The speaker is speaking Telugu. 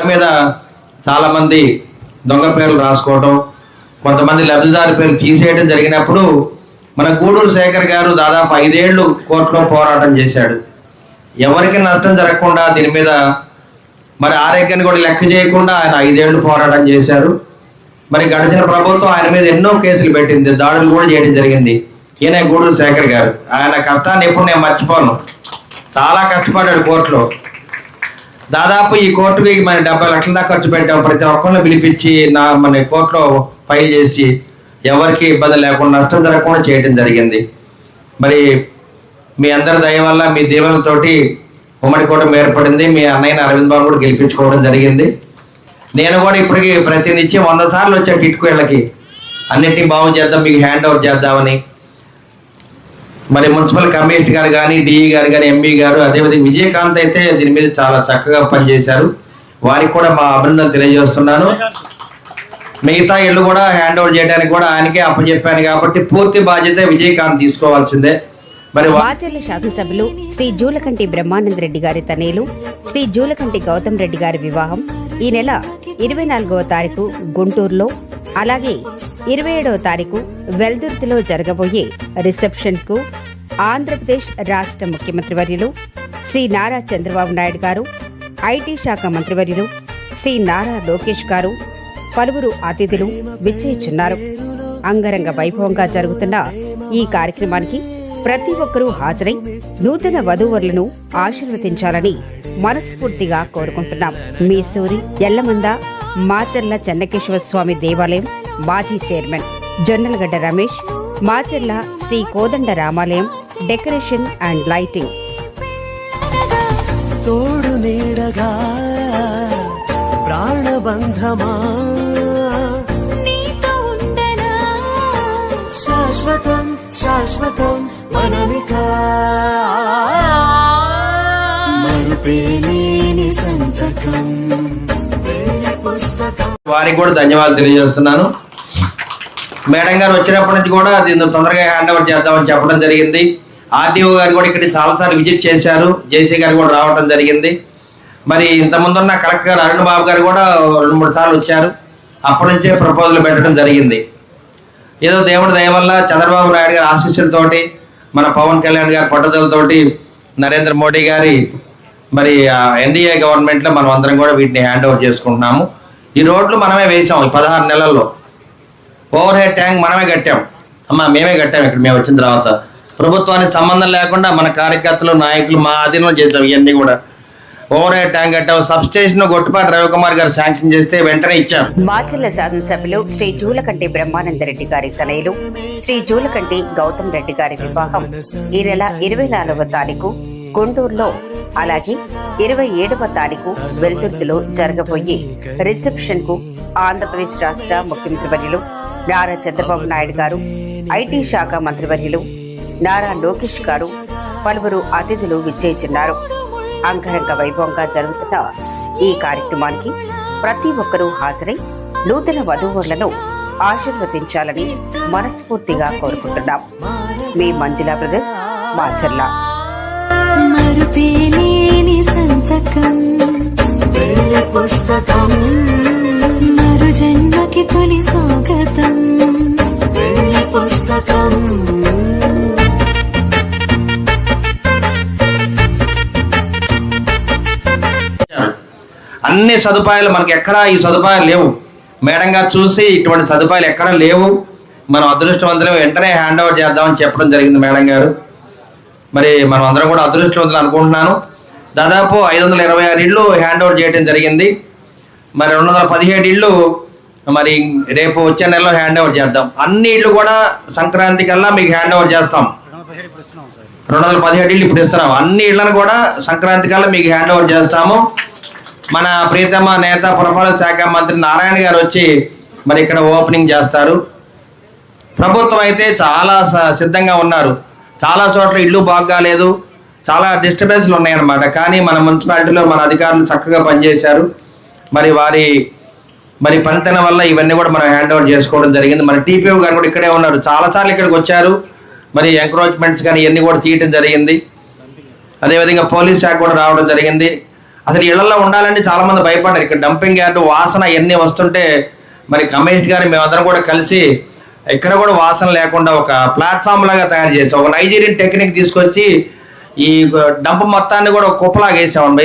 మీద చాలా మంది దొంగ పేర్లు రాసుకోవడం కొంతమంది లబ్ధిదారు పేర్లు తీసేయడం జరిగినప్పుడు మన గూడూరు శేఖర్ గారు దాదాపు ఐదేళ్ళు కోర్టులో పోరాటం చేశాడు. ఎవరికి నష్టం జరగకుండా దీని మీద మరి ఆరోగ్యాన్ని కూడా లెక్క చేయకుండా ఆయన ఐదేళ్ళు పోరాటం చేశారు. మరి గడిచిన ప్రభుత్వం ఆయన మీద ఎన్నో కేసులు పెట్టింది దాడులు కూడా చేయడం జరిగింది. ఈయన గూడూరు శేఖర్ గారు. ఆయన కష్టాన్ని ఎప్పుడు నేను మర్చిపోను. చాలా కష్టపడ్డాడు కోర్టులో. దాదాపు ఈ కోర్టుకి మన డెబ్బై లక్షల దాకా ఖర్చు పెట్టాం. ప్రతి ఒక్కరిని పిలిపించి నా మన కోర్టులో ఫైల్ చేసి ఎవరికి ఇబ్బంది లేకుండా నష్టం జరగకుండా చేయడం జరిగింది. మరి మీ అందరి దయ వల్ల మీ దీవెనతోటి ఉమ్మడి కూటమి ఏర్పడింది. మీ అన్నయ్య అరవింద్ బాబు కూడా గెలిపించుకోవడం జరిగింది. నేను కూడా ఇప్పటికి ప్రతినిత్యం వంద సార్లు వచ్చాను టిట్కు వీళ్ళకి. అన్నింటినీ బాగు చేద్దాం మీకు హ్యాండ్ ఓవర్ చేద్దామని. మరి మున్సిపల్ కమిషనర్ గారు కానీ డిఈ గారు కానీ ఎంబీ గారు అదేవిధంగా విజయకాంత్ అయితే దీని మీద చాలా చక్కగా పనిచేశారు. వారికి కూడా మా అభినందనలు తెలియజేస్తున్నాను. మిగతా ఇళ్ళు కూడా హ్యాండ్ ఓవర్ చేయడానికి కూడా ఆయనకే అప్పచెప్పాను కాబట్టి పూర్తి బాధ్యత విజయకాంత్ తీసుకోవాల్సిందే. మరి వా- శాసనసభ్యులు శ్రీ జూలకంటి బ్రహ్మానంద రెడ్డి గారి తనేలు శ్రీ జూలకంటి గౌతమ్ రెడ్డి గారి వివాహం ఈ నెల ఇరవై నాలుగవ తారీఖు గుంటూరులో అలాగే ఇరవై ఏడవ తారీఖు వెల్దుర్తిలో జరగబోయే రిసెప్షన్కు ఆంధ్రప్రదేశ్ రాష్ట్ర ముఖ్యమంత్రి వర్యులు శ్రీ నారా చంద్రబాబు నాయుడు గారు ఐటీ శాఖ మంత్రివర్యులు శ్రీ నారా లోకేష్ గారు పలువురు అతిథులు విచ్చేచున్నారు. అంగరంగ వైభవంగా జరుగుతున్న ఈ కార్యక్రమానికి ప్రతి ఒక్కరూ హాజరై నూతన వధూవరులను ఆశీర్వదించాలని మనస్ఫూర్తిగా కోరుకుంటున్నాం. మీ సూరి ఎల్లమంద మాచర్ల చెన్నకేశ్వర స్వామి దేవాలయం మాజీ chairman Jonnalagadda Ramesh Macherla Sri Kodanda Ramalayam decoration and lighting. తోడు నీడగా ప్రాణబంధమా? నీతో ఉండనా? శాశ్వతం శాశ్వతం మనమిక. మరుపేలేని సంతకం. వారికి కూడా ధన్యవాదాలు తెలియజేస్తున్నాను. మేడం గారు వచ్చినప్పటి నుంచి కూడా దీన్ని తొందరగా హ్యాండ్ ఓవర్ చేద్దామని చెప్పడం జరిగింది. ఆర్డీఓ గారు కూడా ఇక్కడ చాలాసార్లు విజిట్ చేశారు. జేసీ గారు కూడా రావడం జరిగింది. మరి ఇంతకుముందున్న కలెక్టర్ గారు అరుణ్ బాబు గారు కూడా రెండు మూడు సార్లు వచ్చారు. అప్పటి నుంచే ప్రపోజల్ పెట్టడం జరిగింది. ఏదో దేవుడి దయ వల్ల చంద్రబాబు నాయుడు గారి ఆశీస్సులతోటి మన పవన్ కళ్యాణ్ గారి పట్టుదలతోటి నరేంద్ర మోడీ గారి మరి ఎన్డీఏ గవర్నమెంట్లో మనం అందరం కూడా వీటిని హ్యాండ్ ఓవర్ చేసుకుంటున్నాము. ఈ రోడ్లు మనమే వేసాం ఈ పదహారు నెలల్లో. ఓవర్ హెడ్ ట్యాంక్ మనమే కట్టాం. అమ్మా మేమే కట్టాం ఇక్కడ మేము వచ్చిన తర్వాత. ప్రభుత్వానికి సంబంధం లేకుండా మన కార్యకర్తలు నాయకులు మా ఆధీనంలో చేసాం ఇవన్నీ కూడా. ఓవర్ హెడ్ ట్యాంక్ కట్టాం. సబ్ స్టేషన్ గొట్టుపాటి రవికుమార్ గారు శాంక్షన్ చేస్తే వెంటనే ఇచ్చాం. మాచర్ల శాసనసభ్యులు శ్రీ జూలకంటి బ్రహ్మానందరెడ్డి గారి తనయులు శ్రీ జూలకంటి గౌతమ్ రెడ్డి గారి వివాహం ఈ నెల ఇరవై నాలుగవ తారీఖు గుంటూరులో అలాగే ఇరవై ఏడవ తారీఖు వెలుతురులో జరగబోయే రిసెప్షన్కు ఆంధ్రప్రదేశ్ రాష్ట్ర ముఖ్యమంత్రివర్యులు నారా చంద్రబాబు నాయుడు గారు ఐటీ శాఖ మంత్రివర్యులు నారా లోకేష్ గారు పలువురు అతిథులు విచ్చేస్తున్నారు అంగరంగ వైభవంగా జరుగుతున్న ఈ కార్యక్రమానికి ప్రతి ఒక్కరూ హాజరై నూతన వధూవరులను ఆశీర్వదించాలని మనస్ఫూర్తిగా కోరుకుంటున్నాం. మీ మంజులా బ్రదర్స్ మాచర్లా. సంతకం వెళ్ళి పుస్తకం. మరు జన్మకి తొలి స్వాగతం. వెళ్ళి పుస్తకం. అన్ని సదుపాయాలు మనకి ఎక్కడా ఈ సదుపాయాలు లేవు. మేడం గారు చూసి ఇటువంటి సదుపాయాలు ఎక్కడా లేవు. మనం అదృష్టవంతులు వెంటనే హ్యాండ్ ఓవర్ చేద్దామని చెప్పడం జరిగింది మేడం గారు. మరి మనం అందరం కూడా అదృష్టవంతులు అనుకుంటున్నాను. దాదాపు ఐదు వందల ఇరవై ఆరు ఇళ్ళు హ్యాండ్ ఓవర్ చేయడం జరిగింది. మరి రెండు వందల పదిహేడు ఇళ్ళు మరి రేపు వచ్చే నెలలో హ్యాండ్ ఓవర్ చేద్దాం. అన్ని ఇళ్ళు కూడా సంక్రాంతి కల్లా మీకు హ్యాండ్ ఓవర్ చేస్తాం. రెండు వందల పదిహేడు ఇళ్ళు ఇప్పుడు ఇస్తున్నాం. అన్ని ఇళ్ళను కూడా సంక్రాంతి కల్లా మీకు హ్యాండ్ ఓవర్ చేస్తాము. మన ప్రీతమ నేత పురపాలక శాఖ మంత్రి నారాయణ గారు వచ్చి మరి ఇక్కడ ఓపెనింగ్ చేస్తారు. ప్రభుత్వం అయితే చాలా స- సిద్ధంగా ఉన్నారు. చాలా చోట్ల ఇల్లు బాగాలేదు చాలా డిస్టర్బెన్స్లు ఉన్నాయన్నమాట. కానీ మన మున్సిపాలిటీలో మన అధికారులు చక్కగా పనిచేశారు. మరి వారి మరి పనితనం వల్ల ఇవన్నీ కూడా మనం హ్యాండ్ ఓవర్ చేసుకోవడం జరిగింది. మన టీపీఓ గారు కూడా ఇక్కడే ఉన్నారు. చాలాసార్లు ఇక్కడికి వచ్చారు. మరి ఎంక్రోచ్మెంట్స్ కానీ ఇవన్నీ కూడా తీయటం జరిగింది. అదేవిధంగా పోలీస్ శాఖ కూడా రావడం జరిగింది. అసలు ఇళ్ళలో ఉండాలంటే చాలామంది భయపడ్డారు. ఇక్కడ డంపింగ్ యార్డు వాసన ఎన్ని వస్తుంటే మరి కమేష్ గారు మేమందరం కూడా కలిసి ఇక్కడ కూడా వాసన లేకుండా ఒక ప్లాట్ఫామ్ లాగా తయారు చేసాం ఒక నైజీరియన్ టెక్నిక్ తీసుకొచ్చి ఈ డంప్ మొత్తాన్ని కూడా ఒక కుప్పలాగా వేసామండి